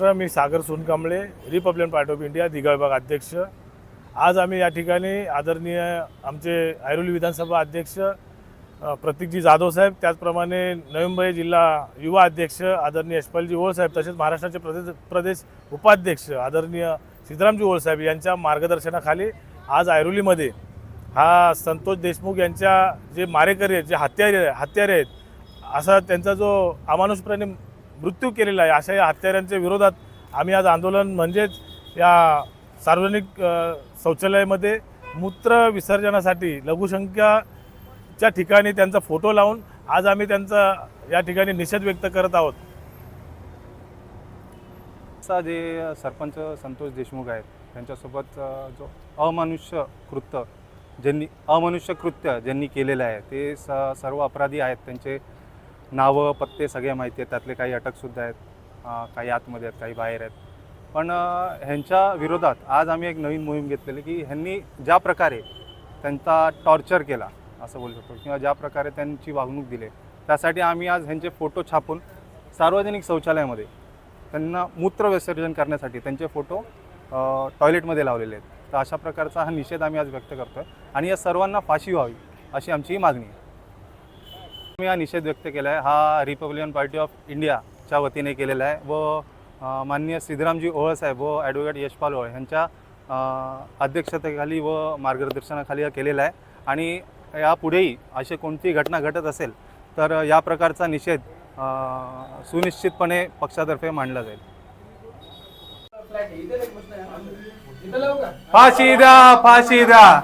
Maharashtra me Sagar Sonkamble Republican Party of India Digha विभाग अध्यक्ष. आज आम्ही या ठिकाणी आदरणीय आमचे ऐरोली विधानसभा अध्यक्ष प्रतीकजी जाधव साहेब त्याचप्रमाणे नवी जिल्हा युवा अध्यक्ष आदरणीय यशपालजी ओळसाहेब तसेच महाराष्ट्राचे प्रदेश प्रदेश उपाध्यक्ष आदरणीय सिद्धरामजी ओळसाहेब यांच्या मार्गदर्शनाखाली आज ऐरोलीमध्ये हा संतोष देशमुख यांच्या जे मारेकरी आहेत जे हत्यारे हत्यारे आहेत असा त्यांचा जो अमानुषपणे मृत्यू केलेला आहे. अशा या हत्यारांच्या विरोधात आम्ही आज आंदोलन म्हणजेच या सार्वजनिक शौचालयामध्ये मूत्र विसर्जनासाठी लघुसंख्याच्या ठिकाणी त्यांचा फोटो लावून आज आम्ही त्यांचा या ठिकाणी निषेध व्यक्त करत आहोत. चा जे सरपंच संतोष देशमुख आहेत त्यांच्यासोबत जो अमानुष्य कृत्य ज्यांनी अमानुष्य कृत्य ज्यांनी केलेलं आहे ते स सर्व अपराधी आहेत. त्यांचे नावं पत्ते सगळे माहिती आहेत. त्यातले काही अटकसुद्धा आहेत. काही आतमध्ये आहेत काही बाहेर आहेत. पण ह्यांच्या विरोधात आज आम्ही एक नवीन मोहीम घेतलेली की ह्यांनी ज्या प्रकारे त्यांचा टॉर्चर केला असं बोलू शकतो किंवा ज्या प्रकारे त्यांची वागणूक दिली त्यासाठी आम्ही आज ह्यांचे फोटो छापून सार्वजनिक शौचालयामध्ये त्यांना मूत्र विसर्जन करण्यासाठी त्यांचे फोटो टॉयलेटमध्ये लावलेले आहेत. तर अशा प्रकारचा हा निषेध आम्ही आज व्यक्त करतो आहे आणि या सर्वांना फाशी व्हावी अशी आमची ही मागणी आहे. मी हा निषेध व्यक्त केला आहे हा रिपब्लिकन पार्टी ऑफ इंडियाच्या वतीने केलेला आहे. व माननीय सिद्धरामजी ओळ साहेब व ॲडव्होकेट यशपाल ओळ यांच्या अध्यक्षतेखाली व मार्गदर्शनाखाली हा केलेला आहे. आणि यापुढेही अशी कोणतीही घटना घटत असेल तर या प्रकारचा निषेध सुनिश्चितपणे पक्षातर्फे मांडला जाईल. फाशी द्या फाशी द्या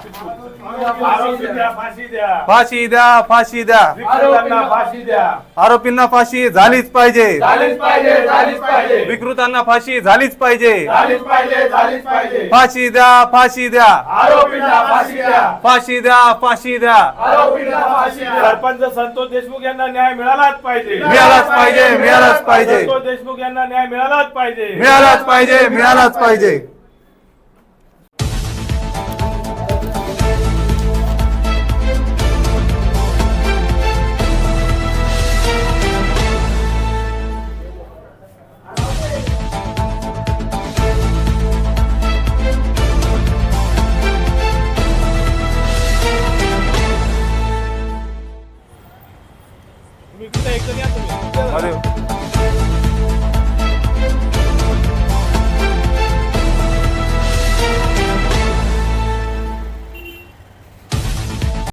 फाशी द्या फाशी द्या फाशी द्या फाशी द्या विकृतांना फाशी द्या आरोपींना फाशी झालीच पाहिजे. झालीच पाहिजे झालीच पाहिजे. विकृतांना फाशी झालीच पाहिजे. झालीच पाहिजे झालीच पाहिजे. फाशी द्या फाशी द्या आरोपींना फाशी द्या फाशी द्या फाशी द्या आरोपींना फाशी द्या सरपंच संतोष देशमुख यांना न्याय मिळालाच पाहिजे. मिळालाच पाहिजे मिळालाच पाहिजे. संतोष देशमुख यांना न्याय मिळालाच पाहिजे. मिळालाच पाहिजे मिळालाच पाहिजे.